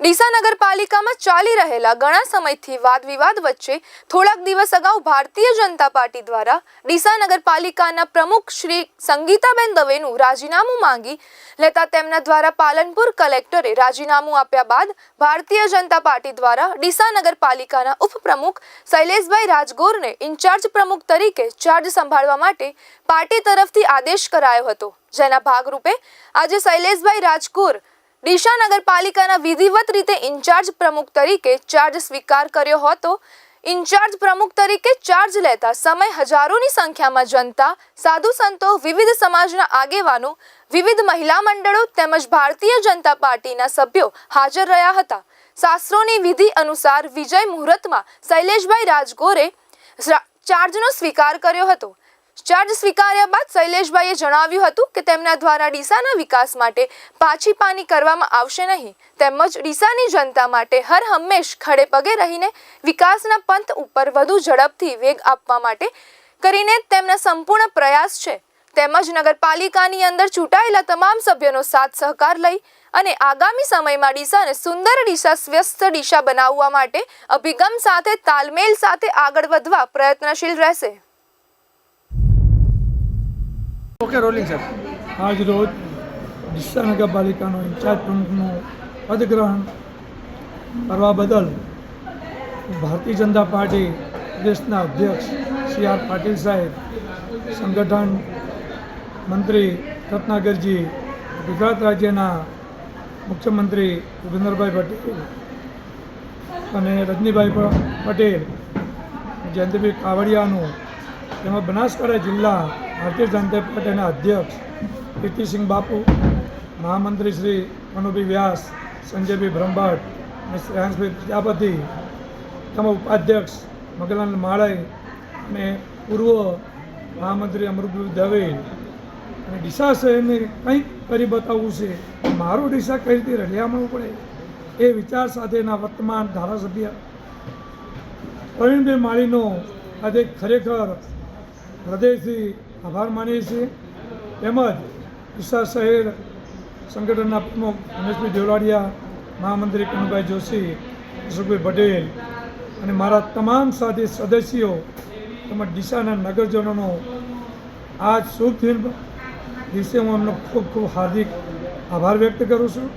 ડીસા નગરપાલિકામાં ચાલી રહેલા ઘણા સમયથી વાદ વિવાદ વચ્ચે થોડાક દિવસ અગાઉ ભારતીય જનતા પાર્ટી દ્વારા ડીસા નગરપાલિકાના પ્રમુખ શ્રી સંગીતાબેન દવેનું રાજીનામું માંગી લેતા તેમના દ્વારા પાલનપુર કલેક્ટરે રાજીનામું આપ્યા બાદ ભારતીય જનતા પાર્ટી દ્વારા ડીસા નગરપાલિકાના ઉપપ્રમુખ શૈલેષભાઈ રાજગોરને ઇન્ચાર્જ પ્રમુખ તરીકે ચાર્જ સંભાળવા માટે પાર્ટી તરફથી આદેશ કરાયો હતો. જેના ભાગરૂપે આજે શૈલેષભાઈ રાજગોર ડીસા નગરપાલિકાના વિધિવત રીતે ઇન્ચાર્જ પ્રમુખ તરીકે ચાર્જ સ્વીકાર કર્યો હતો. ઇન્ચાર્જ પ્રમુખ તરીકે ચાર્જ લેતા સમય હજારોની સંખ્યામાં જનતા, સાધુ સંતો, વિવિધ સમાજના આગેવાનો, વિવિધ મહિલા મંડળો તેમજ ભારતીય જનતા પાર્ટીના સભ્યો હાજર રહ્યા હતા. શાસ્ત્રોની વિધિ અનુસાર વિજય મુહૂર્તમાં શૈલેષભાઈ રાજગોરે ચાર્જનો સ્વીકાર કર્યો હતો. ચાર્જ સ્વીકાર્યા બાદ શૈલેષભાઈએ જણાવ્યું હતું કે તેમના દ્વારા ડીસાના વિકાસ માટે પાછી પાની કરવામાં આવશે નહીં. તેમજ ડીસાની જનતા માટે હર હંમેશ ખડે પગે રહીને વિકાસના પંથ ઉપર વધુ ઝડપથી વેગ આપવા માટે કરીને તેમના સંપૂર્ણ પ્રયાસ છે. તેમજ નગરપાલિકાની અંદર ચૂંટાયેલા તમામ સભ્યોનો સાથ સહકાર લઈ અને આગામી સમયમાં ડીસાને સુંદર ડીસા, સ્વસ્થ ડીસા બનાવવા માટે અભિગમ સાથે, તાલમેલ સાથે આગળ વધવા પ્રયત્નશીલ રહેશે. ઓકે રોલિંગ સર આજ રોજ નગરપાલિકાનો ઇન્ચાર્જ પ્રમુખનું પદગ્રહણ કરવા બદલ ભારતીય જનતા પાર્ટી દેશના અધ્યક્ષ સી આર પાટીલ સાહેબ, સંગઠન મંત્રી રત્નાગરજી ગુજરાત રાજ્યના મુખ્યમંત્રી ભૂપેન્દ્રભાઈ પટેલ અને રજનીભાઈ પટેલ, જયંતિભાઈ કાવડિયાનું તેમજ બનાસકાંઠા જિલ્લા ભારતીય જનતા પાર્ટીના અધ્યક્ષ કીર્તિસિંહ બાપુ, મહામંત્રી શ્રી મનુભાઈ વ્યાસ, સંજયભાઈ બ્રહ્મભટ્ટ અને શ્રેયાંશભાઈ પ્રજાપતિ તેમજ ઉપાધ્યક્ષ મગનલાલ માળાઈ અને પૂર્વ મહામંત્રી અમૃતભાઈ દવે અને ડીસા શહેરને કંઈક કરી બતાવવું છે મારું ડીસા કઈ રીતે રળિયામણું પડે? એ વિચાર સાથેના વર્તમાન ધારાસભ્ય પ્રવીણભાઈ માળીનો આજે ખરેખર હૃદયથી આભાર માનીએ છીએ. તેમજ ડીસા શહેર સંગઠનના પ્રમુખ રમેશભાઈ દેવલાડિયા મહામંત્રી કનુભાઈ જોશી, અશોકભાઈ પટેલ અને મારા તમામ સાથી સદસ્યો તેમજ ડીસાના નગરજનોનો આ શુભ દિન દિવસે હું એમનો ખૂબ ખૂબ હાર્દિક આભાર વ્યક્ત કરું છું.